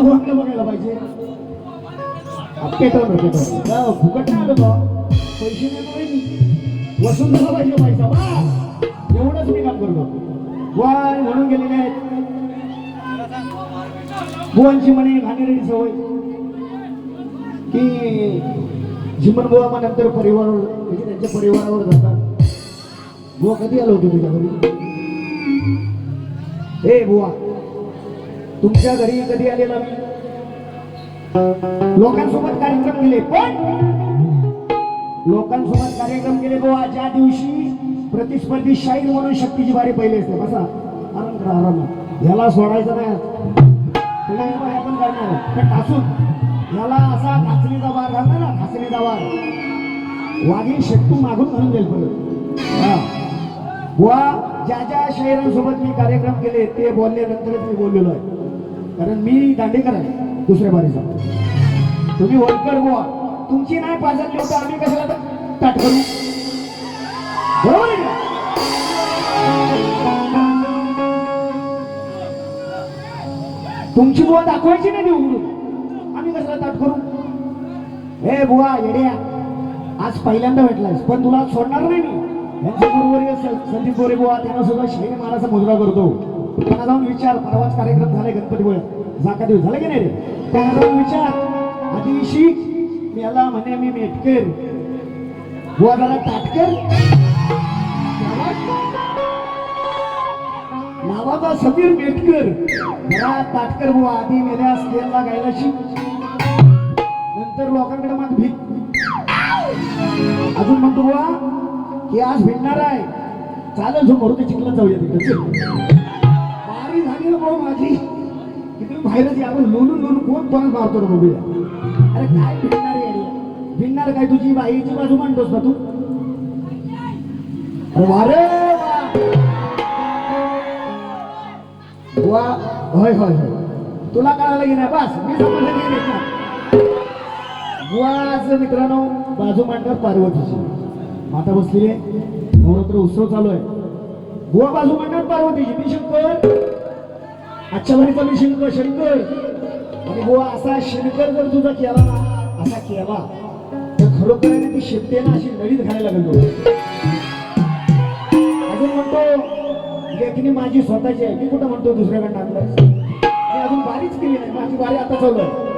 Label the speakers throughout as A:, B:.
A: भगवानला बघायला पाहिजे? पेटवलं पेटवलं फुकट नाही बा पैसे देतोय मी वसूल पाहिजे पैसा एवढंच मी काम करतो. बुवा म्हणून गेलेले आहेत. बुवांची म्हणे घाणेरडी सवय. की जिमन बुवा मग नंतर परिवारावर म्हणजे त्यांच्या परिवारावर जातात. बुवा कधी आलो होतो तुझ्या घरी? ए बुवा तुमच्या घरी कधी आलेला मी? लोकांसोबत कार्यक्रम केले पण लोकांसोबत कार्यक्रम केले बुवा ज्या दिवशी प्रतिस्पर्धी शाहीर म्हणून शक्तीची बारी पहिली असते बसा. आराम करा आराम याला सोडायचं नाही पण करणार पण टासून याला असा खाचणीचा वार घालणार ना खाचणीचा वार वाघीण शेट्टू मागून घालून जाईल परत. हा. बुवा ज्या ज्या शाहिरांसोबत मी कार्यक्रम केले ते बोलल्यानंतरच मी बोललेलो आहे. कारण मी दांडेकर आहे दुसऱ्या बारीचा तुम्ही वळकर बुवा तुमची नाही पाजत लोक आम्ही कशाला तर ताट करू बरोबर आहे तुमची बुवा दाखवायची नाही उघडून. आम्ही कशाला ताट करू हे बुवा येड्या. आज पहिल्यांदा भेटलायस पण तुला सोडणार नाही मी. यांच्या बरोबर संदीप गोरे बुवा त्यांना सुद्धा शाही महाराजा मुजरा करतो. त्यांना जाऊन विचार परवाच कार्यक्रम झाले गणपतीमुळे जाका दिवस झाले की नाही रे? त्यांना जाऊन विचार आधी शिक मी याला म्हणे मी मेटकर. बुवा जरा ताटकर. नावाचा समीर मेटकर. मला ताटकर बुवा आधी मेल्या स्केलला गायला शिक नंतर लोकांकडे मग भीक. अजून म्हणतो बुवा की आज भेटणार आहे. चालेल झोप मरू ते चिखलात जाऊया तिकडे. भाऊ माझी. तिकडे बाहेरच या आपण लोलून लोलून कोण पण मारतो रे बघूया अरे काय भिडणार आहे? भिडणार काय तुझी बाईची बाजू मांडतोस ना तू? अरे वा रे वा. होय होय होय. तुला कळालं की नाही बस. मी समजलं की नाही बुवाच मित्रांनो बाजू मांडणार पार्वतीची. माता बसलीये आहे. नवरात्र उत्सव चालू आहे. बुवा बाजू मांडणार पार्वतीची. मी शंकर अच्छा भरीचा मी शिंक शंकर. आणि बुवा असा शिंकर जर तुझा केला ना असा केला तर खरोखर आहे ती शेपटे ना अशी नळीत घालायला लागलो अजून म्हणतो लेखणी माझी स्वतःची आहे. मी कुठं म्हणतो दुसऱ्याकडनं आणलं मी अजून बारीच केली नाही माझी बारी आता चालू आहे.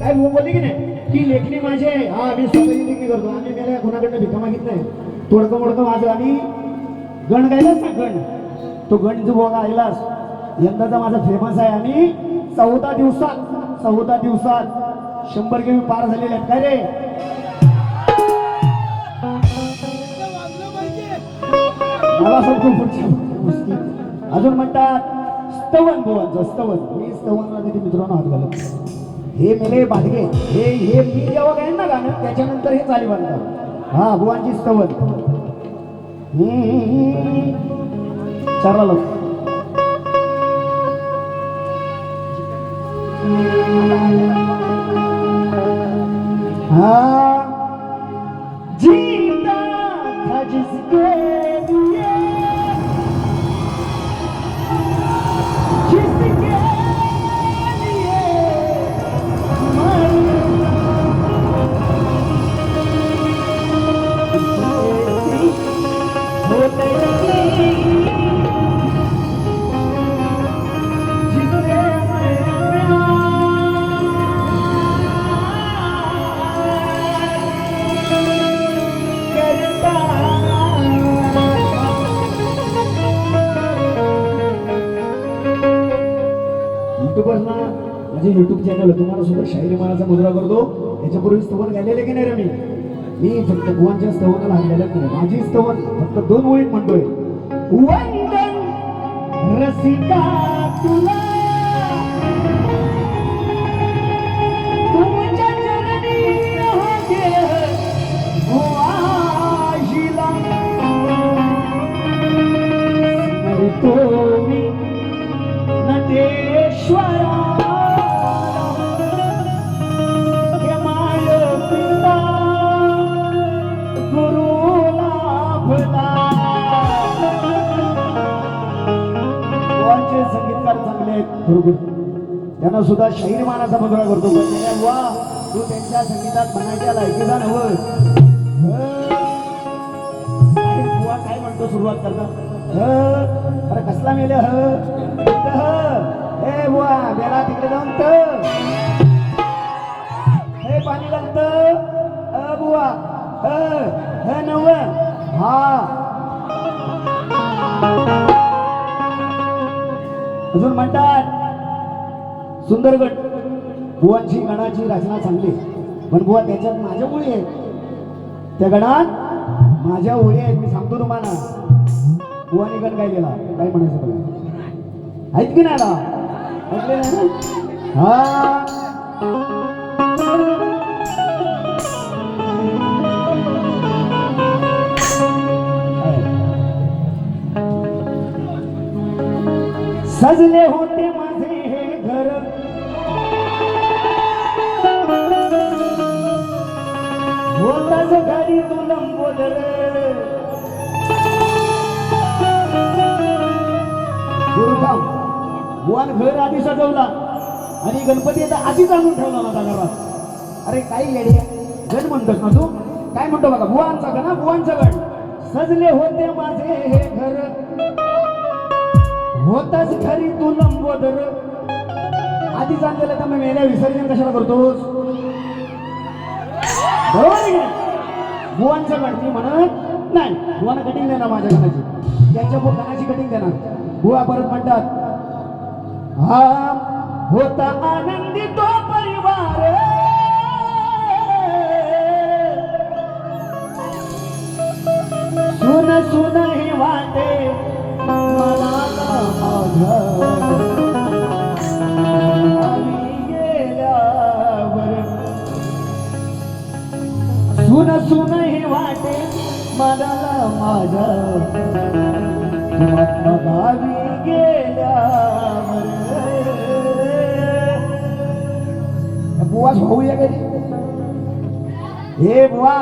A: काय भाऊ बोलली की नाही? की लेखणी माझी आहे. हा मी स्वतःची लेखणी करतो. आम्ही मेल्या कोणाकडनं भिका मागित नाही. तोडकं मोडकं माझं आणि गण गायलास ना गण? तो गण जो बघा गायलास यंदाचा माझा फेमस आहे आणि चौदा दिवसात चौदा दिवसात शंभर केवी पार झालेले आहेत. काय रे? मला सांगतो पुढच्या गोष्टी. अजून म्हणतात स्तवन बुवांचं स्तवन. मी स्तवनला कधी मित्रांनो हात घालत हे मेले बाडगे हे हे मी जेव्हा गायन ना गाणं त्याच्यानंतर हे चाली बांधतात हा भुवांची स्तवन. हम्म. चारला लाव. हाँ माझं युट्यूब चॅनल तुम्हाला सुद्धा शाहिरी मनाचा मुद्रा करतो. याच्यापूर्वी स्तवन गायलेले की नाही रे मी? मी फक्त बुवांच्या स्तवनाला हाणलेलं नाही. माझी स्तवन फक्त दोन ओळीत म्हणतोय. वंदन रसिका तुला. आहेत त्यांना सुद्धा शाहीर मानाचा मुद्रा करतो. वा तू त्यांच्या संगीतात म्हणायच्या लायकीचा नवं बुवा काय म्हणतो सुरुवात करता? अरे कसला मेले ह? बुवा बेला तिकडे जाऊन त हे पाणी लागत बुवा ह. नव हा. अजून म्हणतात सुंदरगड बुवांची गणाची रचना चांगली. पण बुवा त्याच्यात माझ्या मुली आहेत. त्या गणात माझ्या ओळी आहेत. मी सांगतो तुम्हाला. बुवाने गण काय केला? काय म्हणायचं तुला ऐक की नाही ना ऐकले नाही ना? हा. सजले होते माझे हे घर. होताच घरी तू लंबोदर गुरुकाम बुवान घर आधी सजवला. आणि गणपती आता आधीच आणून ठेवला माझा घरात. अरे काही येडे गण म्हणतोस ना तू? काय म्हणतो बघा भुवानचा गण हा, बुवांचा गण. सजले होते माझे हे घर. होताच खरी तू लंबोदर. आधी सांगितलं तर मग मेल्या विसर्जन कशाला करतोस? बरोबर आहे बुवांचं गणती म्हणत नाही. बुवानं कटिंग देणार माझ्या गणाची त्यांच्या पो- कटिंग देणार? बुवा परत म्हणतात हा होता आनंदी तो परिवार सुन सुन हे वाटे माझ्या गावी गेल्या बुवा होऊया कधी हे बुवा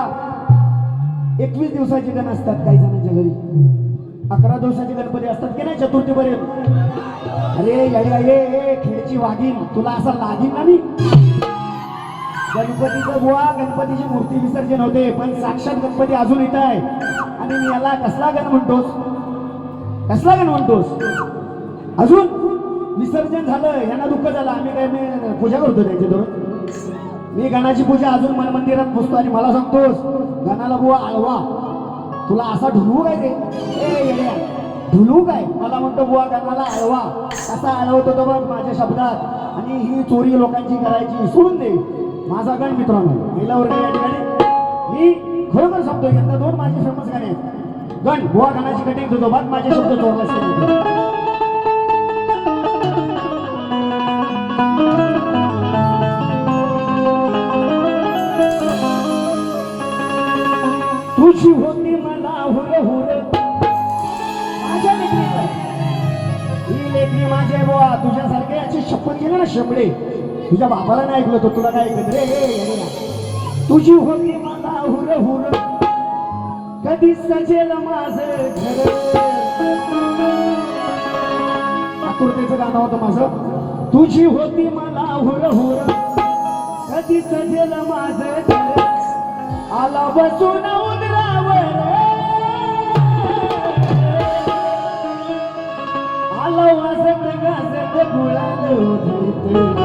A: एकवीस दिवसाचे गण असतात काही जणांच्या घरी अकरा दिवसाचे गणपती असतात की नाही चतुर्थीपर्यंत अरे अरे ये खेळची वाघीन तुला असा लागीन ना मी गणपतीचं बुवा गणपतीची मूर्ती विसर्जन होते पण साक्षात गणपती अजून इथं आहे. आणि मी याला कसला गण म्हणतोस? कसला गण म्हणतोस? अजून विसर्जन झालं यांना दुःख झालं. आम्ही काय मी पूजा करतो त्यांच्या दोन मी गणाची पूजा अजून मन मंदिरात पुसतो आणि मला सांगतोस गणाला बुवा आळवा. तुला असा ढुलवू काय ते? ढुलू काय? मला म्हणतो बुवा गणाला आळवा. कसा आळवतो तो बघ माझ्या शब्दात. आणि ही चोरी लोकांची करायची सोडून दे. माझा गण मित्रांनो गेल्या वर्ग या ठिकाणी मी खरोखर सांगतो यंदा दोन माझे फेमस गाणे आहेत. गण बुवा गणाची कटिंग होतो बघ माझे शब्द चोरला तुझी होती मला हुर हुर. माझ्या लेकरीला ही लेकरी माझे बुवा तुझ्यासारखे याची शपथ केली ना शंभडे तुझ्या बापाला नाही ऐकलं तर तुला काय ऐकत रे तुझी होती मला हुर हुर. कधी सजेल माझ घर? आतुरतेचं गाणं होतं माझं. तुझी होती मला हुर हुर. कधी सजेल माझ घर? आला बसून उदरावर. आला वाजत गाजत गुळाल होत